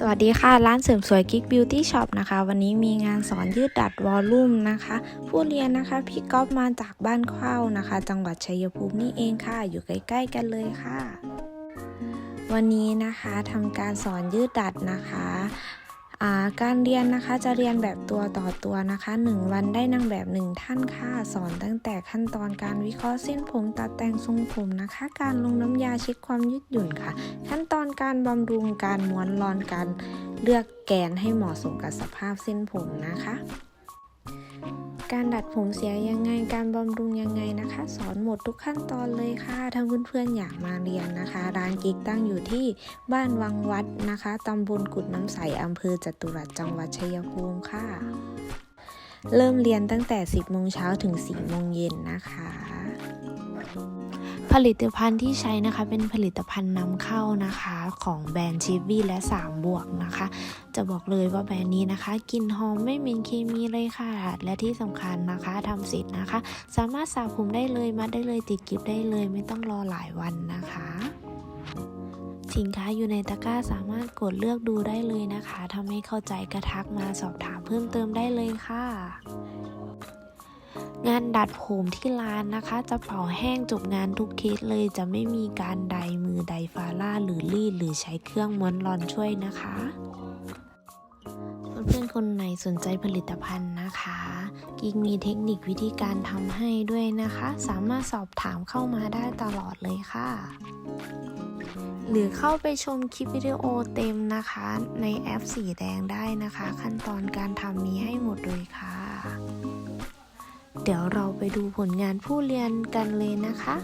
สวัสดีค่ะ ร้านเสริมสวยกิ๊กบิวตี้ช็อปนะคะ วันนี้มีงานสอนยืดดัดวอลลุ่มนะคะ ผู้เรียนนะคะ พี่ก๊อฟมาจากบ้านเข้านะคะ จังหวัดชัยภูมินี่เองค่ะ อยู่ใกล้ๆกันเลยค่ะ วันนี้นะคะทำการสอนยืดดัดนะคะาการเรียนนะคะจะเรียนแบบตัวต่อตัวนะคะ 1 วันได้นางแบบหนึ่งท่านค่ะ สอนตั้งแต่ขั้นตอนการวิเคราะห์เส้นผมตัดแต่งทรงผมนะคะ การลงน้ำยาเช็คความยืดหยุ่นค่ะ ขั้นตอน การบำรุงการม้วนรอนการเลือกแกนให้เหมาะสมกับสภาพเส้นผมนะคะ การดัดผมเสียยังไงการบำรุงยังไงนะคะ สอนหมดทุกขั้นตอนเลยค่ะถ้าเพื่อนๆอยากมาเรียนนะคะ ร้านกิ๊กตั้งอยู่ที่บ้านวังวัดนะคะตำบลกุดน้ำใสอำเภอจตุรัสจังหวัดชัยภูมิค่ะ เริ่มเรียนตั้งแต่ 10โมงเช้าถึง4โมงเย็นนะคะ ผลิตภัณฑ์ที่ใช้นะคะเป็นผลิตภัณฑ์นำเข้านะคะของแบรนด์ชิฟวี่และ 3 บวกนะคะ จะบอกเลยว่าแบรนด์นี้นะคะกลิ่นหอมไม่เหม็นเคมีเลยค่ะ และที่สำคัญนะคะทำเสร็จนะคะ สามารถสระผมได้เลยมัดได้เลยติดกิฟได้เลย ไม่ต้องรอหลายวันนะคะสินค้าอยู่ในตะกร้าสามารถกดเลือกดูได้เลยนะคะ ถ้าไม่เข้าใจกระทักมาสอบถามเพิ่มเติมได้เลยค่ะ งานดัดผมที่ร้านนะคะ จะเป่าแห้งจบงานทุกเคสเลยจะไม่มีการไดมือไดฟาร่าหรือรีดหรือใช้เครื่องม้วนรอนช่วยนะคะเพื่อนๆคนไหนสนใจผลิตภัณฑ์นะคะ กิ๊กมีเทคนิควิธีการทำให้ด้วยนะคะ สามารถสอบถามเข้ามาได้ตลอดเลยค่ะ หรือเข้าไปชมคลิปวิดีโอเต็มนะคะ ในแอปสีแดงได้นะคะ ขั้นตอนการทำมีให้หมดเลยค่ะ เดี๋ยวเราไปดูผลงานผู้เรียนกันเลยนะคะ